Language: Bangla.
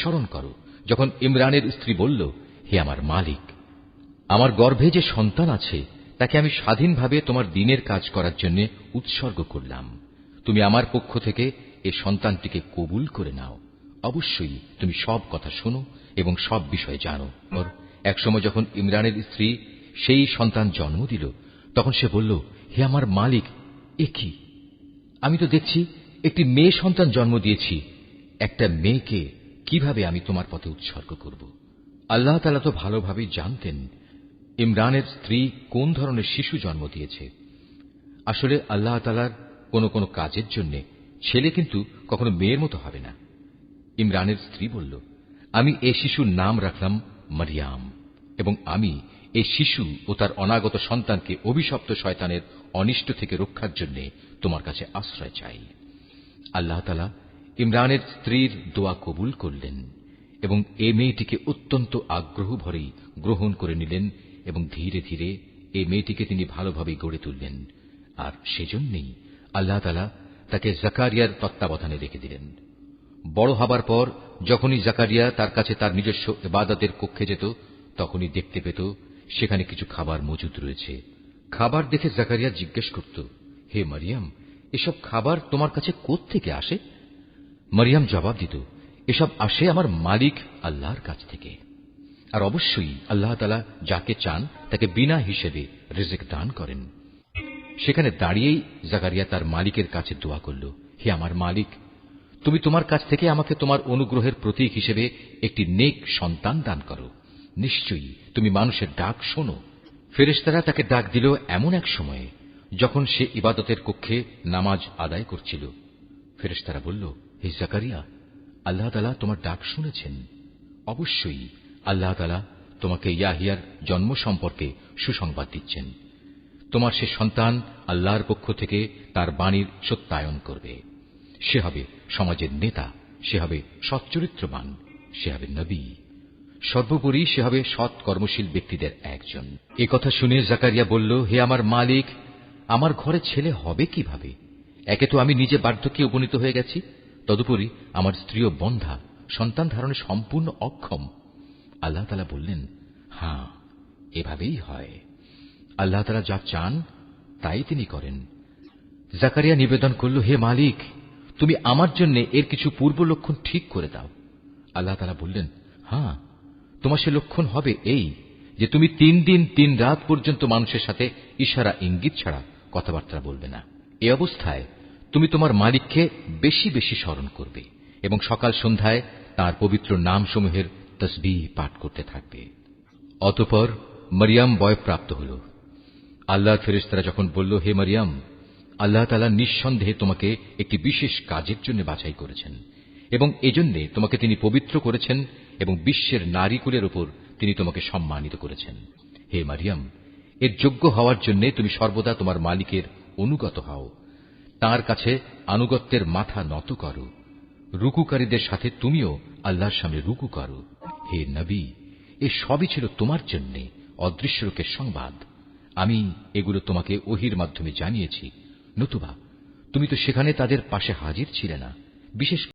স্মরণ করো। যখন ইমরানের স্ত্রী বলল, হে আমার মালিক, আমার গর্ভে যে সন্তান আছে, তাকে আমি স্বাধীনভাবে তোমার দিনের কাজ করার জন্য উৎসর্গ করলাম। তুমি আমার পক্ষ থেকে এ সন্তানটিকে কবুল করে নাও। অবশ্যই তুমি সব কথা শোনো এবং সব বিষয় জানো। একসময় যখন ইমরানের স্ত্রী সেই সন্তান জন্ম দিল, তখন সে বলল, হে আমার মালিক, এ কি? আমি তো দেখছি একটি মেয়ে সন্তান জন্ম দিয়েছি। একটা মেয়েকে কীভাবে আমি তোমার পথে উৎসর্গ করব? আল্লাহ তালা তো ভালোভাবেই জানতেন ইমরানের স্ত্রী কোন ধরনের শিশু জন্ম দিয়েছে। আসলে আল্লাহ তালার কোন কোন কাজের জন্য ছেলে কিন্তু কখনো মেয়ের মতো হবে না। ইমরানের স্ত্রী বলল, আমি এ শিশুর নাম রাখলাম মারিয়াম এবং আমি এই শিশু ও তার অনাগত সন্তানকে অভিশপ্ত শয়তানের অনিষ্ট থেকে রক্ষার জন্য তোমার কাছে আশ্রয় চাই। আল্লাহ তালা ইমরানের স্ত্রীর দোয়া কবুল করলেন এবং এ মেয়েটিকে অত্যন্ত আগ্রহ ভরেই গ্রহণ করে নিলেন এবং ধীরে ধীরে এ মেয়েটিকে তিনি ভালোভাবে গড়ে তুললেন। আর সেজন্যই আল্লাহ তালা তাকে জাকারিয়ার তত্ত্বাবধানে রেখে দিলেন। বড় হবার পর যখনই জাকারিয়া তার কাছে তার নিজস্ব এবাদতের কক্ষে যেত, তখনই দেখতে পেত সেখানে কিছু খাবার মজুদ রয়েছে। খাবার দেখে জাকারিয়া জিজ্ঞেস করত, হে মারিয়াম, এসব খাবার তোমার কাছে থেকে আসে? মারিয়াম জবাব দিত, এসব আসে আমার মালিক আল্লাহর কাছ থেকে। আর অবশ্যই আল্লাহ তালা যাকে চান, তাকে বিনা হিসেবে রিজিক দান করেন। সেখানে দাঁড়িয়েই জাকারিয়া তার মালিকের কাছে দোয়া করল, হে আমার মালিক, তুমি তোমার কাছ থেকে আমাকে তোমার অনুগ্রহের প্রতীক হিসেবে একটি নেক সন্তান দান করো। নিশ্চয়ই তুমি মানুষের ডাক শোনো। ফেরেশতারা তাকে ডাক দিল এমন এক সময়ে, যখন সে ইবাদতের কক্ষে নামাজ আদায় করছিল। ফেরেশতারা বলল হে জাকারিয়া, আল্লাহ তালা তোমার ডাক শুনেছেন। অবশ্যই আল্লাহ তালা তোমাকে ইয়াহিয়ার জন্ম সম্পর্কে সুসংবাদ দিচ্ছেন। তোমার সে সন্তান আল্লাহর পক্ষ থেকে তার বাণীর সত্যায়ন করবে। সে হবে সমাজের নেতা, সে হবে সচ্চরিত্রবান, সে হবে নবী। সর্বোপরি সে হবে সৎ কর্মশীল ব্যক্তিদের একজন। এ কথা শুনে জাকারিয়া বলল, হে আমার মালিক, আমার ঘরে ছেলে হবে কীভাবে? একে তো আমি নিজে বার্ধক্যে উপনীত হয়ে গেছি। তদুপরি আমার স্ত্রীও বন্ধা সন্তান ধারণে সম্পূর্ণ অক্ষম। আল্লাহ তালা বললেন হ্যাঁ এভাবেই হয়। আল্লাহ তালা যা চান, তাই তিনি করেন। জাকারিয়া নিবেদন করল, হে মালিক, তুমি আমার জন্য এর কিছু পূর্ব লক্ষণ ঠিক করে দাও। আল্লাহ তালা বললেন হ্যাঁ তোমার সে লক্ষণ হবে এই যে তুমি তিন দিন, তিন রাত পর্যন্ত মানুষের সাথে ইশারা ইঙ্গিত ছাড়া কথাবার্তা বলবে না। এ অবস্থায় তুমি তোমার মালিককে বেশি বেশি স্মরণ করবে এবং সকাল সন্ধ্যায় তার পবিত্র নামসমূহের তসবি পাঠ করতে থাকবে। অতপর মরিয়াম বয়প্রাপ্ত হল। আল্লাহর ফেরেস্তারা যখন বলল, হে মরিয়াম, আল্লাহ তালা নিঃসন্দেহে তোমাকে একটি বিশেষ কাজের জন্য বাছাই করেছেন এবং এজন্যে তোমাকে তিনি পবিত্র করেছেন এবং বিশ্বের নারীকুলের ওপর তিনি তোমাকে সম্মানিত করেছেন। হে মারিয়াম, এর যোগ্য হওয়ার জন্য তুমি সর্বদা তোমার মালিকের অনুগত হও তার কাছে আনুগত্যের মাথা নত করো। রুকুকারীদের সাথে তুমিও আল্লাহর সামনে রুকু করো। হে নবী, এ সবই ছিল তোমার জন্যে অদৃশ্য লোকের সংবাদ। আমি এগুলো তোমাকে ওহির মাধ্যমে জানিয়েছি। নতুবা, তুমি তো সেখানে তাদের পাশে হাজির ছিলে না। বিশেষ